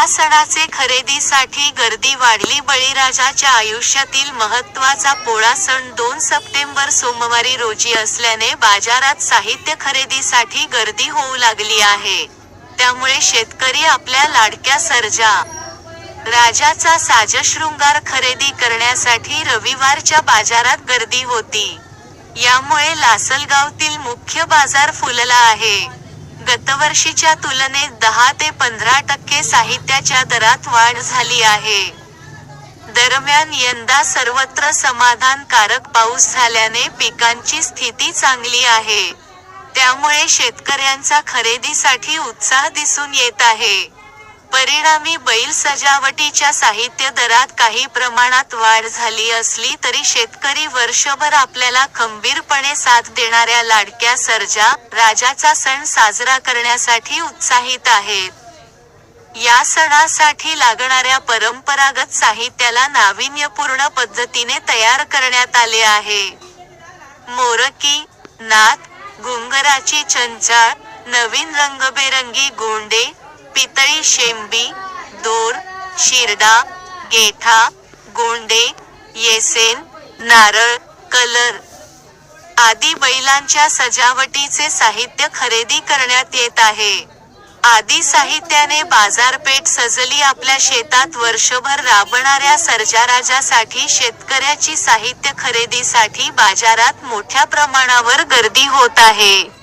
या सणाचे खरेदीसाठी गर्दी वाढली. बळीराजाच्या आयुष्यातील महत्त्वाचा पोळा सण दोन सप्टेंबर सोमवारी रोजी असल्याने बाजारात साहित्य खरेदीसाठी गर्दी होऊ लागली आहे. त्यामुळे शेतकरी आपल्या लाडक्या सर्जा. राजाचा साजशृंगार खरेदी करण्यासाठी रविवारच्या बाजारात गर्दी होती. यामुळे लासलगावतील मुख्य बाजार फुलला आहे. गतवर्षीच्या तुलनेत दहा ते पंधरा टक्के साहित्याच्या दरात वाढ झाली आहे. दरम्यान यंदा सर्वत्र समाधानकारक पाऊस झाल्याने पिकांची स्थिती चांगली आहे. त्यामुळे शेतकऱ्यांचा खरेदीसाठी उत्साह दिसून येत आहे. परिणामी बैल सजावटीच्या साहित्य दरात काही प्रमाणात वाढ झाली असली तरी शेतकरी वर्षभर आपल्याला खंबीरपणे साथ देणाऱ्या लाडक्या सर्जा राजाचा सण साजरा करण्यासाठी उत्साहित आहेत. या सणासाठी लागणाऱ्या परंपरागत साहित्याला नाविन्यपूर्ण पद्धतीने तयार करण्यात आले आहे. मोरकी नाथ घुंगराची चंचाळ नवीन रंगबेरंगी गोंडे पितळी शेंबी दोर शिरडा गेठा गोंडे येसेन नारळ कलर आदी बैलांच्या सजावटीचे साहित्य खरेदी करण्यात येत आहे. आदी साहित्याने बाजारपेठ सजली आपल्या शेतात वर्षभर राबणाऱ्या सर्जाराजासाठी शेतकऱ्याची साहित्य खरेदीसाठी बाजारात मोठ्या प्रमाणावर गर्दी होत आहे.